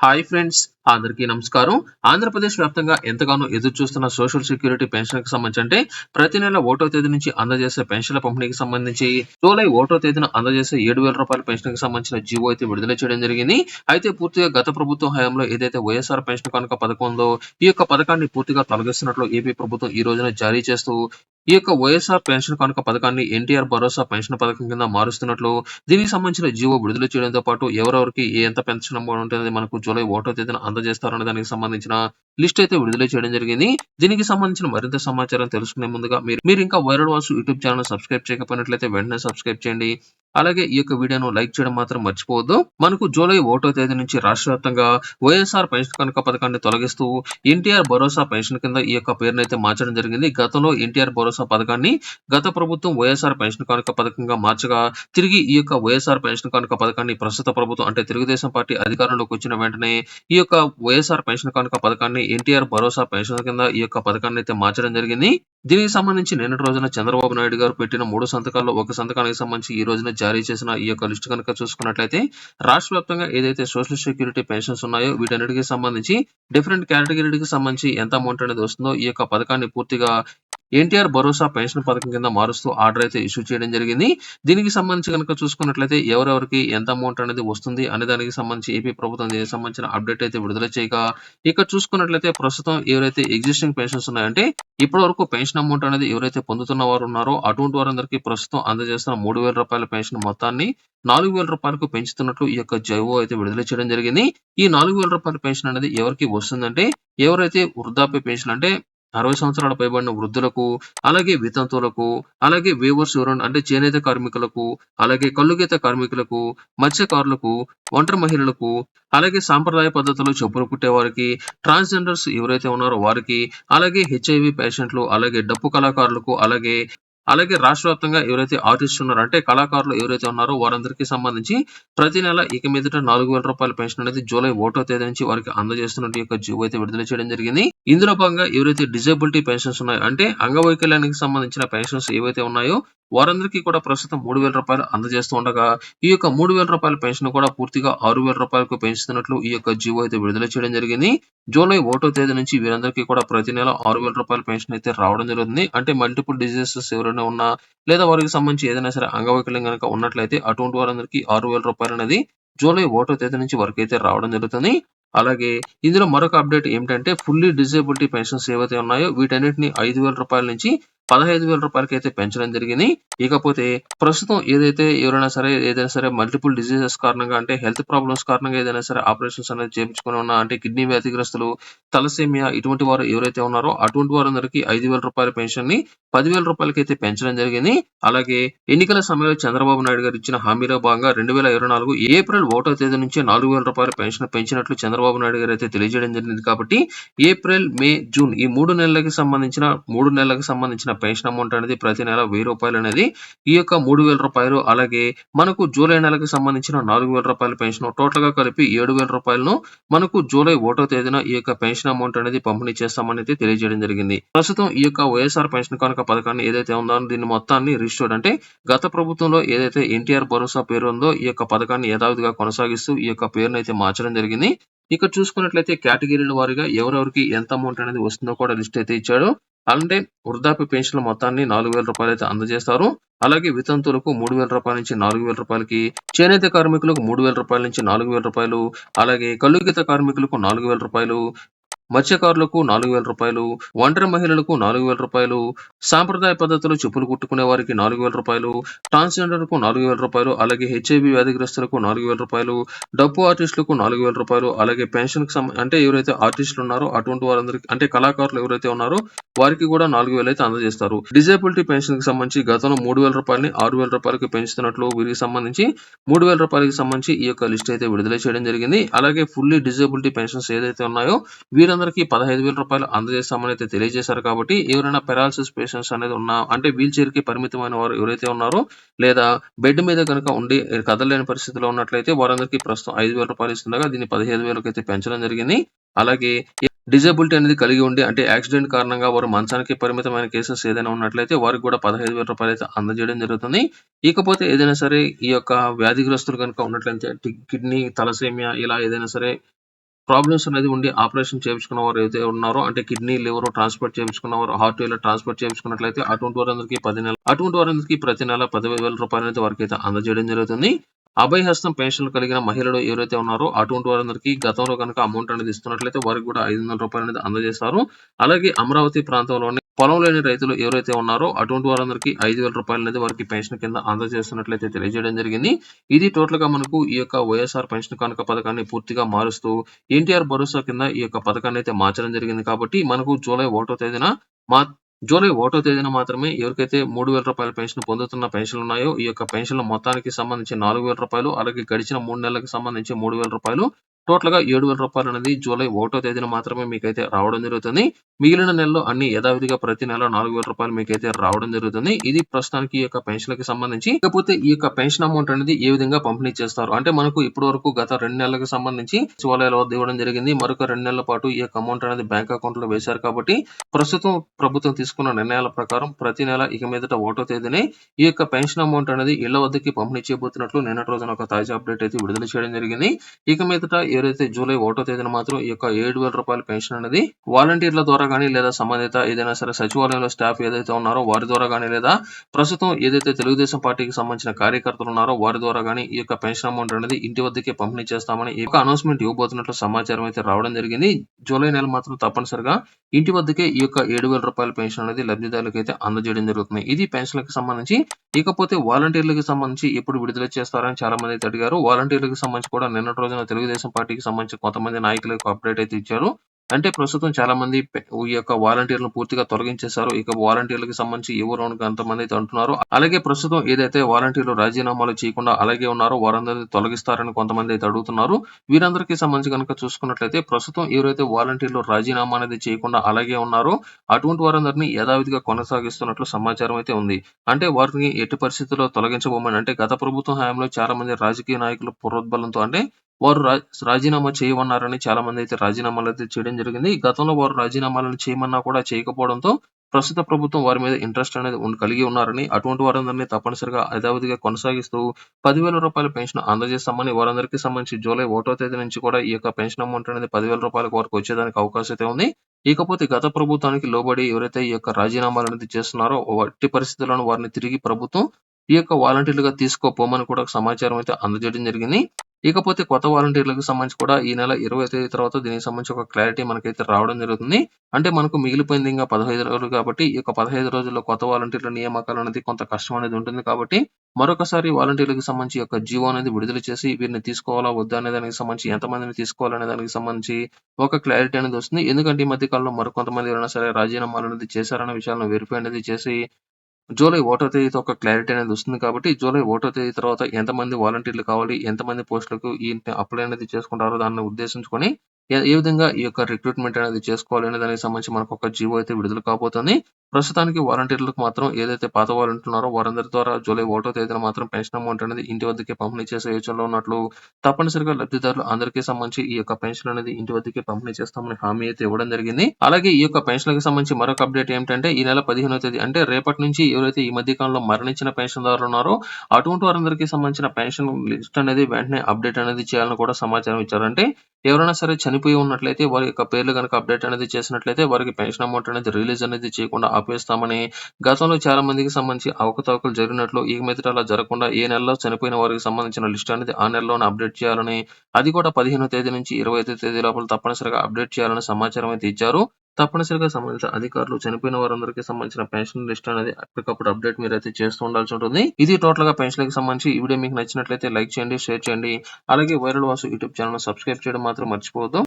Hi friends అందరికీ నమస్కారం. ఆంధ్రప్రదేశ్ వ్యాప్తంగా ఎంతగానో ఎదురు చూస్తున్న సోషల్ సెక్యూరిటీ పెన్షన్కి సంబంధించి అంటే ప్రతి నెల ఓటో తేదీ నుంచి అందజేసే పెన్షన్ల పంపిణీకి సంబంధించి జూలై ఓటో తేదీన అందజేసే ఏడు వేల రూపాయల పెన్షన్కి సంబంధించిన జీవో అయితే విడుదల చేయడం జరిగింది. అయితే పూర్తిగా గత ప్రభుత్వం హయాంలో ఏదైతే వైఎస్ఆర్ పెన్షన్ కనుక పథకం ఉందో ఈ యొక్క పథకాన్ని పూర్తిగా తొలగిస్తున్నట్లు ఏపీ ప్రభుత్వం ఈ రోజున జారీ చేస్తూ ఈ యొక్క వైఎస్ఆర్ పెన్షన్ కనుక పథకాన్ని ఎన్టీఆర్ భరోసా పెన్షన్ పథకం కింద మారుస్తున్నట్లు దీనికి సంబంధించిన జీవో విడుదల చేయడంతో పాటు ఎవరెవరికి ఏ ఎంత పెన్షన్ ఉంటుంది మనకు జూలై ఒకటో తేదీన అందజేస్తారనే దానికి సంబంధించిన లిస్ట్ అయితే విడుదల చేయడం జరిగింది. దీనికి సంబంధించిన మరింత సమాచారం తెలుసుకునే ముందుగా మీరు మీరు ఇంకా viral Vasu YouTube channel subscribe చేయకపోయినట్లయితే వెంటనే సబ్స్క్రైబ్ చేయండి. అలాగే ఈ యొక్క వీడియోను లైక్ చేయడం మాత్రం మర్చిపోవద్దు. మనకు జూలై ఒకటో తేదీ నుంచి రాష్ట్ర వ్యాప్తంగా వైఎస్ఆర్ పెన్షన్ కనుక పథకాన్ని తొలగిస్తూ ఎన్టీఆర్ భరోసా పెన్షన్ కింద ఈ యొక్క పేరును అయితే మార్చడం జరిగింది. గతంలో ఎన్టీఆర్ భరోసా పథకాన్ని గత ప్రభుత్వం వైఎస్ఆర్ పెన్షన్ కనుక పథకంగా మార్చగా తిరిగి ఈ యొక్క వైఎస్ఆర్ పెన్షన్ కనుక పథకాన్ని ప్రస్తుత ప్రభుత్వం అంటే తెలుగుదేశం పార్టీ అధికారంలోకి వచ్చిన వెంటనే ఈ యొక్క వైఎస్ఆర్ పెన్షన్ కనుక పథకాన్ని ఎన్టీఆర్ భరోసా పెన్షన్ కింద ఈ యొక్క పథకాన్ని అయితే మార్చడం జరిగింది. దీనికి సంబంధించి నిన్నటి రోజున చంద్రబాబు నాయుడు గారు పెట్టిన మూడు సంతకాల్లో ఒక సంతకానికి సంబంధించి ఈ రోజున జారీ చేసిన ఈ యొక్క లిస్ట్ కనుక చూసుకున్నట్లయితే రాష్ట్ర వ్యాప్తంగా ఏదైతే సోషల్ సెక్యూరిటీ పెన్షన్స్ ఉన్నాయో వీటన్నిటికి సంబంధించి డిఫరెంట్ కేటగిరీకి సంబంధించి ఎంత అమౌంట్ అనేది వస్తుందో ఈ యొక్క పథకాన్ని పూర్తిగా ఎన్టీఆర్ భరోసా పెన్షన్ పథకం కింద మారుస్తూ ఆర్డర్ అయితే ఇష్యూ చేయడం జరిగింది. దీనికి సంబంధించి కనుక చూసుకున్నట్లయితే ఎవరెవరికి ఎంత అమౌంట్ అనేది వస్తుంది అనే దానికి సంబంధించి ఏపీ ప్రభుత్వం దీనికి సంబంధించిన అప్డేట్ అయితే విడుదల చేయగా ఇక చూసుకున్నట్లయితే ప్రస్తుతం ఎవరైతే ఎగ్జిస్టింగ్ పెన్షన్స్ ఉన్నాయంటే ఇప్పటి వరకు పెన్షన్ అమౌంట్ అనేది ఎవరైతే పొందుతున్న వారు ఉన్నారో అటువంటి వారందరికీ ప్రస్తుతం అందజేస్తున్న మూడు వేల రూపాయల పెన్షన్ మొత్తాన్ని నాలుగు వేల రూపాయలకు పెంచుతున్నట్లు ఈ యొక్క జైవో అయితే విడుదల చేయడం జరిగింది. ఈ నాలుగు వేల రూపాయల పెన్షన్ అనేది ఎవరికి వస్తుందంటే ఎవరైతే వృద్ధాప్య పెన్షన్ అంటే అరవై సంవత్సరాల పైబడిన వృద్ధులకు అలాగే వితంతువులకు అలాగే వేవర్స్ ఎవరైనా అంటే చేనేత కార్మికులకు అలాగే కల్లుగీత కార్మికులకు మత్స్యకారులకు ఒంటరి మహిళలకు అలాగే సాంప్రదాయ పద్ధతిలో చెప్పులు కుట్టే వారికి ట్రాన్స్జెండర్స్ ఎవరైతే ఉన్నారో వారికి అలాగే హెచ్ఐవి పేషెంట్లు అలాగే డప్పు కళాకారులకు అలాగే అలాగే రాష్ట్ర వ్యాప్తంగా ఎవరైతే ఆర్టిస్ట్ ఉన్నారో అంటే కళాకారులు ఎవరైతే ఉన్నారో వారందరికీ సంబంధించి ప్రతి నెల ఇక మీదట నాలుగు వేల రూపాయల పెన్షన్ అనేది జూలై ఒకటో తేదీ నుంచి వారికి అందజేస్తున్నట్టు యొక్క జీవో అయితే విడుదల చేయడం జరిగింది. ఇందులో భాగంగా ఎవరైతే డిజేబిలిటీ పెన్షన్స్ ఉన్నాయో అంటే అంగవైకల్యానికి సంబంధించిన పెన్షన్స్ ఏవైతే ఉన్నాయో వారందరికీ కూడా ప్రస్తుతం మూడు వేల రూపాయలు అందజేస్తూ ఉండగా ఈ యొక్క మూడు వేల రూపాయల పెన్షన్ కూడా పూర్తిగా ఆరు వేల రూపాయలకు పెంచుతున్నట్లు ఈ యొక్క జీవో అయితే విడుదల చేయడం జరిగింది. జూలై ఒకటో తేదీ నుంచి వీరందరికీ కూడా ప్రతి నెల ఆరు వేల రూపాయల పెన్షన్ అయితే రావడం జరుగుతుంది. అంటే మల్టిపుల్ డిజీజెస్ ఎవరైనా ఉన్నా లేదా వారికి సంబంధించి ఏదైనా సరే అంగవైకల్యం కనుక ఉన్నట్లయితే అటువంటి వారందరికీ ఆరు వేల రూపాయలు అనేది జూలై ఒకటో తేదీ నుంచి వరకు అయితే రావడం జరుగుతుంది. అలాగే ఇందులో మరొక అప్డేట్ ఏమిటంటే ఫుల్లీ డిజేబిలిటీ పెన్షన్స్ ఏవైతే ఉన్నాయో వీటన్నిటిని ఐదు వేల రూపాయల నుంచి పదహైదు వేల రూపాయలకి అయితే పెంచడం జరిగింది. ఇకపోతే ప్రస్తుతం ఏదైతే ఎవరైనా సరే ఏదైనా సరే మల్టిపుల్ డిసీజెస్ కారణంగా అంటే హెల్త్ ప్రాబ్లమ్స్ కారణంగా ఏదైనా సరే ఆపరేషన్స్ అనేది చేయించుకుని ఉన్న అంటే కిడ్నీ వ్యాధిగ్రస్తులు తలసేమియా ఇటువంటి వారు ఎవరైతే ఉన్నారో అటువంటి వారందరికీ ఐదు వేల రూపాయల పెన్షన్ని పదివేల రూపాయలకి అయితే పెంచడం జరిగింది. అలాగే ఎన్నికల సమయంలో చంద్రబాబు నాయుడు గారు ఇచ్చిన హామీలో భాగంగా రెండు వేల ఇరవై నాలుగు ఏప్రిల్ ఒకటో తేదీ నుంచి నాలుగు వేల రూపాయల పెన్షన్ పెంచినట్లు చంద్రబాబు నాయుడు గారు అయితే తెలియజేయడం జరిగింది. కాబట్టి ఏప్రిల్ మే జూన్ ఈ మూడు నెలలకి సంబంధించిన మూడు నెలలకు సంబంధించిన పెన్షన్ అమౌంట్ అనేది ప్రతి నెల వెయ్యి రూపాయలు అనేది ఈ యొక్క మూడు వేల రూపాయలు అలాగే మనకు జూలై నెలకు సంబంధించిన నాలుగు వేల రూపాయల పెన్షన్ టోటల్గా కలిపి ఏడు వేల రూపాయలను మనకు జూలై ఒకటో తేదీన ఈ యొక్క పెన్షన్ అమౌంట్ అనేది పంపిణీ చేస్తామని అయితే తెలియజేయడం జరిగింది. ప్రస్తుతం ఈ యొక్క వైఎస్ఆర్ పెన్షన్ కనుక పథకాన్ని ఏదైతే ఉందో దీన్ని మొత్తాన్ని రిజిస్టర్డ్ అంటే గత ప్రభుత్వంలో ఏదైతే ఎన్టీఆర్ భరోసా పేరు ఉందో ఈ యొక్క పథకాన్ని యథావిధిగా కొనసాగిస్తూ ఈ యొక్క పేరును అయితే మార్చడం జరిగింది. ఇక్కడ చూసుకున్నట్లయితే కేటగిరీల వారిగా ఎవరెవరికి ఎంత అమౌంట్ అనేది వస్తుందో కూడా లిస్ట్ అయితే ఇచ్చాడు. అంటే వృద్ధాప్య పెన్షన్ల మొత్తాన్ని నాలుగు వేల రూపాయలు అయితే అందజేస్తారు. అలాగే వితంతువులకు మూడు వేల రూపాయల నుంచి నాలుగు వేల రూపాయలకి చేనేత కార్మికులకు మూడు వేల రూపాయల నుంచి నాలుగు వేల రూపాయలు అలాగే కలుగిత కార్మికులకు నాలుగు వేల రూపాయలు మత్స్యకారులకు నాలుగు వేల రూపాయలు ఒంటరి మహిళలకు నాలుగు వేల రూపాయలు సాంప్రదాయ పద్ధతిలో చెప్పులు కుట్టుకునే వారికి నాలుగు వేల రూపాయలు ట్రాన్స్జెండర్కు నాలుగు వేల రూపాయలు అలాగే హెచ్ఐవి వ్యాధిగ్రస్తులకు నాలుగు వేల రూపాయలు డబ్బు ఆర్టిస్టులకు నాలుగు వేల రూపాయలు అలాగే పెన్షన్కి అంటే ఎవరైతే ఆర్టిస్టులు ఉన్నారో అటువంటి వారందరికి అంటే కళాకారులు ఎవరైతే ఉన్నారో వారికి కూడా నాలుగు వేలు అయితే అందజేస్తారు. డిజేబిలిటీ పెన్షన్కి సంబంధించి గతంలో మూడు వేల రూపాయలని ఆరు వేల రూపాయలకి పెంచుతున్నట్లు వీరికి సంబంధించి మూడు వేల రూపాయలకి సంబంధించి ఈ యొక్క లిస్ట్ అయితే విడుదల చేయడం జరిగింది. అలాగే ఫుల్లీ డిజేబిలిటీ పెన్షన్స్ ఏదైతే ఉన్నాయో వీళ్ళందరికీ పదహైదు వేల రూపాయలు అందజేస్తామని అయితే తెలియజేశారు కాబట్టి ఎవరైనా పెరాలసిస్ పేషెంట్స్ అనేది ఉన్నా అంటే వీల్ చైర్కి పరిమితమైన వారు ఎవరైతే ఉన్నారో లేదా బెడ్ మీద కనుక ఉండి కదలలేని పరిస్థితిలో ఉన్నట్లయితే వారందరికీ ప్రస్తుతం ఐదు వేల రూపాయలు ఇస్తుండగా దీన్ని పదిహేను వేలకు అయితే పెంచడం జరిగింది. అలాగే డిజబిలిటీ అనేది కలిగి ఉండి అంటే యాక్సిడెంట్ కారణంగా వారు మంచానికి పరిమితమైన కేసెస్ ఏదైనా ఉన్నట్లయితే వారికి కూడా పదహైదు వేల రూపాయలు అయితే అందజేయడం జరుగుతుంది. ఇకపోతే ఏదైనా సరే ఈ యొక్క వ్యాధిగ్రస్తులు కనుక ఉన్నట్లయితే కిడ్నీ తలసేమియా ఇలా ఏదైనా సరే ప్రాబ్లమ్స్ అనేది ఉండి ఆపరేషన్ చేయించుకున్న వారు అయితే ఉన్నారో అంటే కిడ్నీ లివర్ ట్రాన్స్పోర్ట్ చేయించుకున్న వారు హార్ట్ ఇలా ట్రాన్స్పోర్ట్ చేయించుకున్నట్లయితే అటువంటి వారందరికీ పది నెలలు అటువంటి వారందరికీ ప్రతి నెల పదివేల వేల రూపాయలు అయితే వారికి అయితే అందజేయడం జరుగుతుంది. అభయ హస్తం పెన్షన్ కలిగిన మహిళలు ఎవరైతే ఉన్నారో అటువంటి వారందరికీ గతంలో కనుక అమౌంట్ అనేది ఇస్తున్నట్లయితే వారికి కూడా ఐదు వందల రూపాయలు అనేది అందజేస్తారు. అలాగే అమరావతి ప్రాంతంలోనే పొలం లేని రైతులు ఎవరైతే ఉన్నారో అటువంటి వారందరికీ ఐదు వేల రూపాయలు అనేది వారికి పెన్షన్ కింద అందజేస్తున్నట్లయితే తెలియజేయడం జరిగింది. ఇది టోటల్గా మనకు ఈ యొక్క వైఎస్ఆర్ పెన్షన్ కానుక పథకాన్ని పూర్తిగా మారుస్తూ ఎన్టీఆర్ భరోసా కింద ఈ యొక్క పథకాన్ని అయితే మార్చడం జరిగింది కాబట్టి మనకు జూలై ఒకటో తేదీన మా జూలై ఒకటో తేదీన మాత్రమే ఎవరికైతే మూడు వేల రూపాయల పెన్షన్ పొందుతున్న పెన్షన్లు ఉన్నాయో ఈ యొక్క పెన్షన్ల మొత్తానికి సంబంధించి నాలుగు వేల రూపాయలు అలాగే గడిచిన మూడు నెలలకు సంబంధించి మూడు వేల రూపాయలు టోటల్గా ఏడు వేల రూపాయలు అనేది జూలై ఒకటో తేదీన మాత్రమే మీకైతే రావడం జరుగుతుంది. మిగిలిన నెలలో అన్ని యథావిధిగా ప్రతి నెల నాలుగు వేల రూపాయలు మీకైతే రావడం జరుగుతుంది. ఇది ప్రస్తుతానికి ఈ యొక్క పెన్షన్లకి సంబంధించి. ఇకపోతే ఈ యొక్క పెన్షన్ అమౌంట్ అనేది ఏ విధంగా పంపిణీ చేస్తారు? అంటే మనకు ఇప్పటి వరకు గత రెండు నెలలకు సంబంధించి సచివాలయాల వద్ద ఇవ్వడం జరిగింది. మరొక రెండు నెలల పాటు ఈ యొక్క అమౌంట్ అనేది బ్యాంక్ అకౌంట్లో వేశారు కాబట్టి ప్రస్తుతం ప్రభుత్వం తీసుకున్న నిర్ణయాల ప్రకారం ప్రతి నెల ఇక మీదట ఒకటో తేదీనే ఈ యొక్క పెన్షన్ అమౌంట్ అనేది ఇళ్ళ వద్దకి పంపిణీ చేయబోతున్నట్లు నిన్నటి రోజున ఒక తాజా అప్డేట్ అయితే విడుదల చేయడం జరిగింది. ఇక మీదట ఏదైతే జూలై ఒకటో తేదీన మాత్రం ఈ యొక్క ఏడు వేల రూపాయల పెన్షన్ అనేది వాలంటీర్ల ద్వారా కానీ లేదా సంబంధిత ఏదైనా సరే సచివాలయంలో స్టాఫ్ ఏదైతే ఉన్నారో వారి ద్వారా కానీ లేదా ప్రస్తుతం ఏదైతే తెలుగుదేశం పార్టీకి సంబంధించిన కార్యకర్తలు ఉన్నారో వారి ద్వారా కానీ ఈ యొక్క పెన్షన్ అమౌంట్ అనేది ఇంటి వద్దకే పంపిణీ చేస్తామని ఈ యొక్క అనౌన్స్మెంట్ ఇవ్వబోతున్నట్లు సమాచారం అయితే రావడం జరిగింది. జూలై నెల మాత్రం తప్పనిసరిగా ఇంటి వద్దకే ఈ యొక్క ఏడు వేల రూపాయల పెన్షన్ అనేది లబ్ధిదారులకు అయితే అందజేయడం జరుగుతుంది. ఇది పెన్షన్లకు సంబంధించి ఇకపోతే వాలంటీర్లకు సంబంధించి ఎప్పుడు విడుదల చేస్తారని చాలా మంది అయితే అడిగారు. వాలంటీర్లకు సంబంధించి కూడా నిన్నటి రోజున తెలుగుదేశం పార్టీ పార్టీకి సంబంధించి కొంతమంది నాయకులకు అప్డేట్ అయితే ఇచ్చారు. అంటే ప్రస్తుతం చాలా మంది ఈ యొక్క వాలంటీర్లను పూర్తిగా తొలగించేశారు. ఇక వాలంటీర్లకు సంబంధించి ఎవరు అని అంతమంది అయితే అంటున్నారు అలాగే ప్రస్తుతం ఏదైతే వాలంటీర్లు రాజీనామాలు చేయకుండా అలాగే ఉన్నారో వారందరినీ తొలగిస్తారని కొంతమంది అయితే అడుగుతున్నారు. వీరందరికీ సంబంధించి కనుక చూసుకున్నట్లయితే ప్రస్తుతం ఎవరైతే వాలంటీర్లు రాజీనామా అనేది చేయకుండా అలాగే ఉన్నారో అటువంటి వారందరినీ యథావిధిగా కొనసాగిస్తున్నట్లు సమాచారం అయితే ఉంది. అంటే వారిని ఎట్టి పరిస్థితుల్లో తొలగించబోమని అంటే గత ప్రభుత్వం హయాంలో చాలా మంది రాజకీయ నాయకులు పురోద్బలంతో అంటే వారు రా- రాజీనామా చేయమన్నారని చాలా మంది అయితే రాజీనామాలు అయితే చేయడం జరిగింది. గతంలో వారు రాజీనామాలను చేయమన్నా కూడా చేయకపోవడంతో ప్రస్తుత ప్రభుత్వం వారి మీద ఇంట్రెస్ట్ అనేది కలిగి ఉన్నారని అటువంటి వారందరినీ తప్పనిసరిగా యథావిధిగా కొనసాగిస్తూ పదివేల రూపాయల పెన్షన్ అందజేస్తామని వారందరికీ సంబంధించి జూలై ఒకటో తేదీ నుంచి కూడా ఈ యొక్క పెన్షన్ అమౌంట్ అనేది పదివేల రూపాయల వరకు వచ్చేదానికి అవకాశం అయితే ఉంది. ఇకపోతే గత ప్రభుత్వానికి లోబడి ఎవరైతే ఈ యొక్క రాజీనామాలు అనేది చేస్తున్నారో వట్టి పరిస్థితులను వారిని తిరిగి ప్రభుత్వం ఈ యొక్క వాలంటీర్లుగా తీసుకోపోమని కూడా సమాచారం అయితే అందజేయడం జరిగింది. ఇకపోతే కొత్త వాలంటీర్లకు సంబంధించి కూడా ఈ నెల ఇరవై తేదీ తర్వాత దీనికి సంబంధించి ఒక క్లారిటీ మనకైతే రావడం జరుగుతుంది. అంటే మనకు మిగిలిపోయింది ఇంకా పదహైదు రోజులు కాబట్టి ఈ యొక్క పదహైదు రోజుల్లో కొత్త వాలంటీర్ల నియామకాలు అనేది కొంత కష్టం అనేది ఉంటుంది కాబట్టి మరొకసారి వాలంటీర్లకు సంబంధించి యొక్క జీవో అనేది విడుదల చేసి వీరిని తీసుకోవాలా వద్దా అనే దానికి సంబంధించి ఎంతమందిని తీసుకోవాలనే దానికి సంబంధించి ఒక క్లారిటీ అనేది వస్తుంది. ఎందుకంటే ఈ మధ్య కాలంలో మరికొంతమంది ఎవరైనా సరే రాజీనామాలు అనేది చేశారన్న విషయాలను వెరిఫై అనేది చేసి జూలై ఒకటో తేదీతో ఒక క్లారిటీ అనేది వస్తుంది కాబట్టి జూలై ఒకటో తేదీ తర్వాత ఎంతమంది వాలంటీర్లు కావాలి ఎంతమంది పోస్టులకు ఈ అప్లై అనేది చేసుకుంటారో దాన్ని ఉద్దేశించుకొని ఏ విధంగా ఈ యొక్క రిక్రూట్మెంట్ అనేది చేసుకోవాలి దానికి సంబంధించి మనకు ఒక జీవో అయితే విడుదల కాబోతుంది. ప్రస్తుతానికి వాలంటీర్లకు మాత్రం ఏదైతే పాత వాలంటీర్లు ఉన్నారో వారందరి ద్వారా జూలై ఒకటో తేదీన మాత్రం పెన్షన్ అమౌంట్ అనేది ఇంటి వద్దకే పంపిణీ చేసే యోచనలో ఉన్నట్లు తప్పనిసరిగా లబ్ధిదారులు అందరికీ సంబంధించి ఈ యొక్క పెన్షన్ అనేది ఇంటి వద్దకే పంపిణీ చేస్తామని హామీ అయితే ఇవ్వడం జరిగింది. అలాగే ఈ యొక్క పెన్షన్లకు సంబంధించి మరొక అప్డేట్ ఏంటంటే ఈ నెల పదిహేనో తేదీ అంటే రేపటి నుంచి ఎవరైతే ఈ మధ్య కాలంలో మరణించిన పెన్షన్దారులు ఉన్నారో అటువంటి వారందరికీ సంబంధించిన పెన్షన్ లిస్ట్ అనేది వెంటనే అప్డేట్ అనేది చేయాలని కూడా సమాచారం ఇచ్చారంటే ఎవరైనా సరే చనిపోయి ఉన్నట్లయితే వారి యొక్క పేర్లు కనుక అప్డేట్ అనేది చేసినట్లయితే వారికి పెన్షన్ అమౌంట్ అనేది రిలీజ్ అనేది చేయకుండా ఆపేస్తామని గతంలో చాలా మందికి సంబంధించి అవకతవకలు జరిగినట్లు ఈ మీదట అలా జరగకుండా ఏ నెలలో చనిపోయిన వారికి సంబంధించిన లిస్ట్ అనేది ఆ నెలలోనే అప్డేట్ చేయాలని అది కూడా పదిహేనో తేదీ నుంచి ఇరవై ఐదో తేదీ లోపల తప్పనిసరిగా అప్డేట్ చేయాలని సమాచారం అయితే ఇచ్చారు. తప్పనిసరిగా సంబంధించిన అధికారులు చనిపోయిన వారందరికీ సంబంధించిన పెన్షన్ లిస్ట్ అనేది అప్పటికప్పుడు అప్డేట్ మీరు అయితే చేస్తూ ఉండాల్సి ఉంటుంది. ఇది టోటల్గా పెన్షన్కి సంబంధించి ఈ వీడియో మీకు నచ్చినట్లయితే లైక్ చేయండి షేర్ చేయండి. అలాగే viral Vasu YouTube channel subscribe చేయడం మాత్రం మర్చిపోవద్దు.